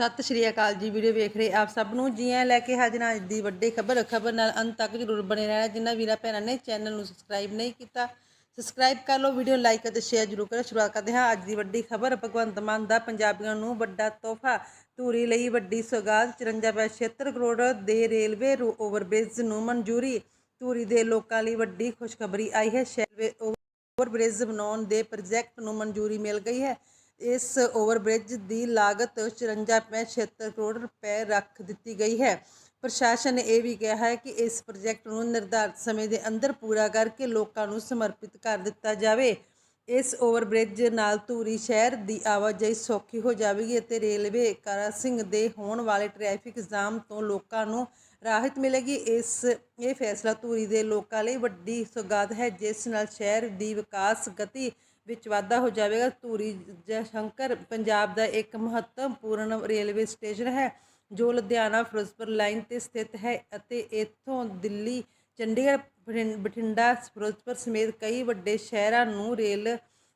ਸਤਿ ਸ਼੍ਰੀ ਅਕਾਲ ਜੀ, ਵੀਡੀਓ ਵੇਖ ਰਹੇ ਆਪ ਸਭ ਨੂੰ। ਜੀ ਆਇਆਂ ਲੈ ਕੇ ਹਾਜ਼ਰ ਹਾਂ ਅੱਜ ਦੀ ਵੱਡੀ ਖਬਰ ਖਬਰ ਨਾਲ ਅੰਤ ਤੱਕ ਜਰੂਰ ਬਣੇ ਰਹਿਣਾ। ਜਿਨ੍ਹਾਂ ਵੀਰਾਂ ਭੈਣਾਂ ਨੇ ਚੈਨਲ ਨੂੰ ਸਬਸਕ੍ਰਾਈਬ ਨਹੀਂ ਕੀਤਾ ਸਬਸਕ੍ਰਾਈਬ ਕਰ ਲਓ, ਵੀਡੀਓ ਲਾਈਕ ਅਤੇ ਸ਼ੇਅਰ ਜਰੂਰ ਕਰੋ। ਸ਼ੁਰੂਆਤ ਕਰਦੇ ਹਾਂ ਅੱਜ ਦੀ ਵੱਡੀ ਖਬਰ। ਭਗਵੰਤ ਮਾਨ ਦਾ ਪੰਜਾਬੀਆਂ ਨੂੰ ਵੱਡਾ ਤੋਹਫਾ, ਧੂਰੀ ਲਈ ਵੱਡੀ ਸੌਗਾਤ 54.76 ਕਰੋੜ ਦੇ ਰੇਲਵੇ ਰੂ- ਓਵਰਬ੍ਰਿਜ ਨੂੰ ਮਨਜ਼ੂਰੀ। ਧੂਰੀ ਦੇ ਲੋਕਾਂ ਲਈ ਵੱਡੀ ਖੁਸ਼ਖਬਰੀ ਆਈ ਹੈ। ਸ਼ੈਲਵੇ ਓਵਰਬ੍ਰਿਜ ਬਣਾਉਣ ਦੇ ਪ੍ਰੋਜੈਕਟ ਨੂੰ ਮਨਜ਼ੂਰੀ ਮਿਲ ਗਈ ਹੈ। ਇਸ ਓਵਰਬ੍ਰਿਜ ਦੀ ਲਾਗਤ 54.76 ਕਰੋੜ ਰੁਪਏ ਰੱਖ ਦਿੱਤੀ ਗਈ ਹੈ। ਪ੍ਰਸ਼ਾਸਨ ਨੇ ਇਹ ਵੀ ਕਿਹਾ ਹੈ ਕਿ ਇਸ ਪ੍ਰੋਜੈਕਟ ਨੂੰ ਨਿਰਧਾਰਤ ਸਮੇਂ ਦੇ ਅੰਦਰ ਪੂਰਾ ਕਰਕੇ ਲੋਕਾਂ ਨੂੰ ਸਮਰਪਿਤ ਕਰ ਦਿੱਤਾ ਜਾਵੇ। ਇਸ ਓਵਰਬ੍ਰਿਜ ਨਾਲ ਧੂਰੀ ਸ਼ਹਿਰ ਦੀ ਆਵਾਜਾਈ ਸੌਖੀ ਹੋ ਜਾਵੇਗੀ ਅਤੇ ਰੇਲਵੇ ਕਰਾਸਿੰਗ ਦੇ ਹੋਣ ਵਾਲੇ ਟ੍ਰੈਫਿਕ ਜਾਮ ਤੋਂ ਲੋਕਾਂ ਨੂੰ ਰਾਹਤ ਮਿਲੇਗੀ। ਇਸ, ਇਹ ਫੈਸਲਾ ਧੂਰੀ ਦੇ ਲੋਕਾਂ ਲਈ ਵੱਡੀ ਸੁਗਾਤ ਹੈ, ਜਿਸ ਨਾਲ ਸ਼ਹਿਰ ਦੀ ਵਿਕਾਸ ਗਤੀ ਵਿੱਚ ਵਾਧਾ ਹੋ ਜਾਵੇਗਾ। ਧੂਰੀ ਜਸ਼ੰਕਰ ਪੰਜਾਬ ਦਾ ਇੱਕ ਮਹੱਤਵਪੂਰਨ ਰੇਲਵੇ ਸਟੇਸ਼ਨ ਹੈ, ਜੋ ਲੁਧਿਆਣਾ, ਫਿਰੋਜ਼ਪੁਰ ਲਾਈਨ ਤੇ ਸਥਿਤ ਹੈ ਅਤੇ ਇੱਥੋਂ ਦਿੱਲੀ, ਚੰਡੀਗੜ੍ਹ ਬਠਿੰਡਾ, ਫਿਰੋਜ਼ਪੁਰ ਸਮੇਤ ਕਈ ਵੱਡੇ ਸ਼ਹਿਰਾਂ ਨੂੰ ਰੇਲ